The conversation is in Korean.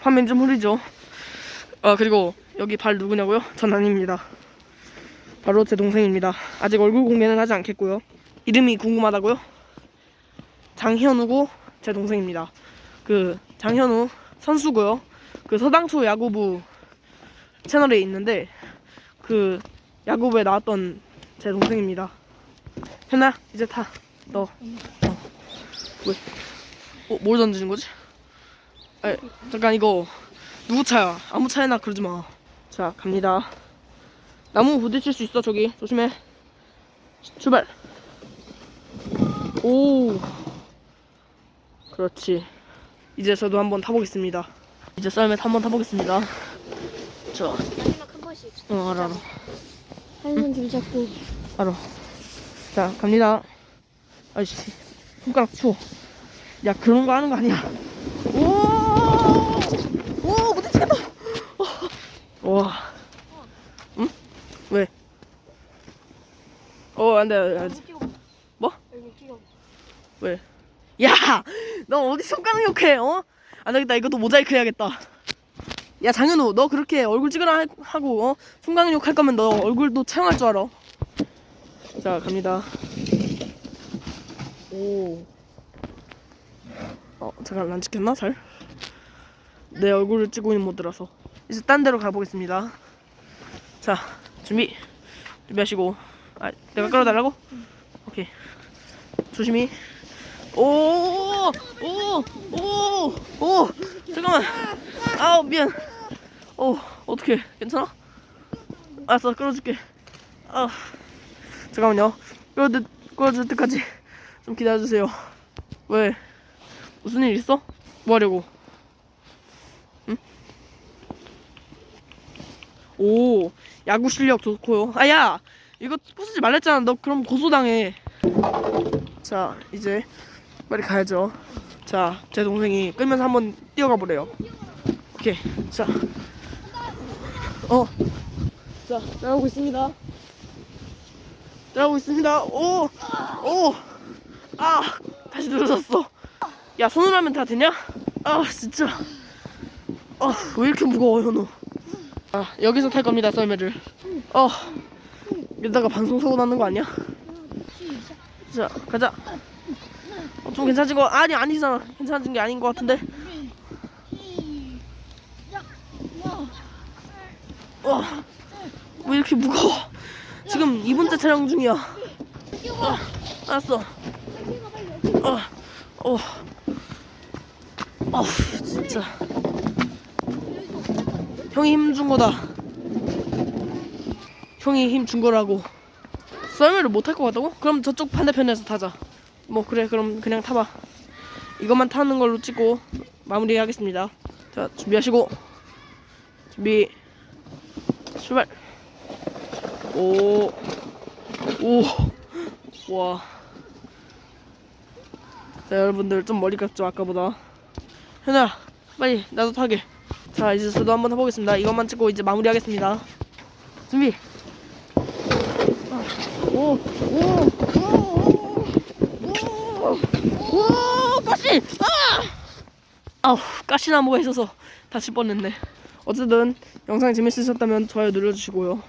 화면 좀 흐리죠. 아 그리고 여기 발 누구냐고요? 전 아닙니다. 바로 제 동생입니다. 아직 얼굴 공개는 하지 않겠고요. 이름이 궁금하다고요? 장현우고 제 동생입니다. 그 장현우 선수고요. 그 서당초 야구부 채널에 있는데 그 야구부에 나왔던 제 동생입니다. 현아 이제 타. 너. 어. 왜? 어, 뭘 던지는 거지? 에, 잠깐 이거 누구 차야? 아무 차에나 그러지 마. 자 갑니다. 나무 부딪힐 수 있어 저기 조심해. 출발. 오. 그렇지. 이제 저도 한번 타보겠습니다. 이제 썰매 한번 타보겠습니다. 자, 마지막 한 번씩. 어 알아 알아 한손 줄 잡고. 알아. 자 갑니다. 아이씨 손가락 추워. 야 그런 거 하는 거 아니야. 오, 오 부딪히겠다. 어. 와, 응? 왜? 어 안 돼 안 돼. 뭐? 얼굴 찍어. 왜? 야, 너 어디 손가락 욕해? 어? 안 되겠다. 이것도 모자이크 해야겠다. 야 장현우, 너 그렇게 얼굴 찍으라 하- 하고 어? 손가락 욕할 거면 너 얼굴도 촬영할 줄 알아. 자 갑니다. 오. 어 잠깐 안 찍혔나 잘? 내 얼굴을 찍고 있는 모드라서 이제 딴 데로 가보겠습니다. 자 준비 준비하시고 아 내가 끌어달라고? 오케이 조심히 오, 오, 오, 오, 잠깐만. 아우 미안. 어, 어떻게 괜찮아? 알았어, 끌어줄게. 아, 잠깐만요. 끌어줄 끌어줄 때까지 좀 기다려주세요. 왜? 무슨 일 있어? 뭐 하려고? 오, 야구 실력 좋고요. 아야, 이거 부수지 말랬잖아. 너 그럼 고소당해. 자, 이제 빨리 가야죠. 자, 제 동생이 끌면서 한번 뛰어가 보래요. 오케이. 자. 어. 자, 따라오고 있습니다. 따라오고 있습니다. 오! 오! 아! 다시 늘어졌어. 야, 손으로 하면 다 되냐? 아, 진짜. 아, 왜 이렇게 무거워, 현우? 아, 여기서 탈 겁니다, 썰매를. 어. 이러다가 방송 사고 나는 거 아니야? 자, 가자. 어, 좀 괜찮아진 거 아니 아니잖아 괜찮아진 게 아닌 것 같은데 어, 왜 이렇게 무거워 지금 2분째 촬영 중이야 어, 알았어 어, 어, 어, 진짜 형이 힘 준 거다. 형이 힘 준 거라고. 썰매를 못 탈 것 같다고? 그럼 저쪽 반대편에서 타자. 뭐 그래 그럼 그냥 타봐. 이것만 타는 걸로 찍고 마무리하겠습니다. 자 준비하시고. 준비. 출발. 오 오 와. 자 여러분들 좀 머리 깎죠 아까보다. 현아 빨리 나도 타게 자 이제 저도 한번 해보겠습니다 이것만 찍고 이제 마무리하겠습니다 준비 오오오오 오, 가시! 아! 아우, 가시나무가 있어서 다칠 뻔했네. 어쨌든 영상이 재밌으셨다면 좋아요 눌러주시고요.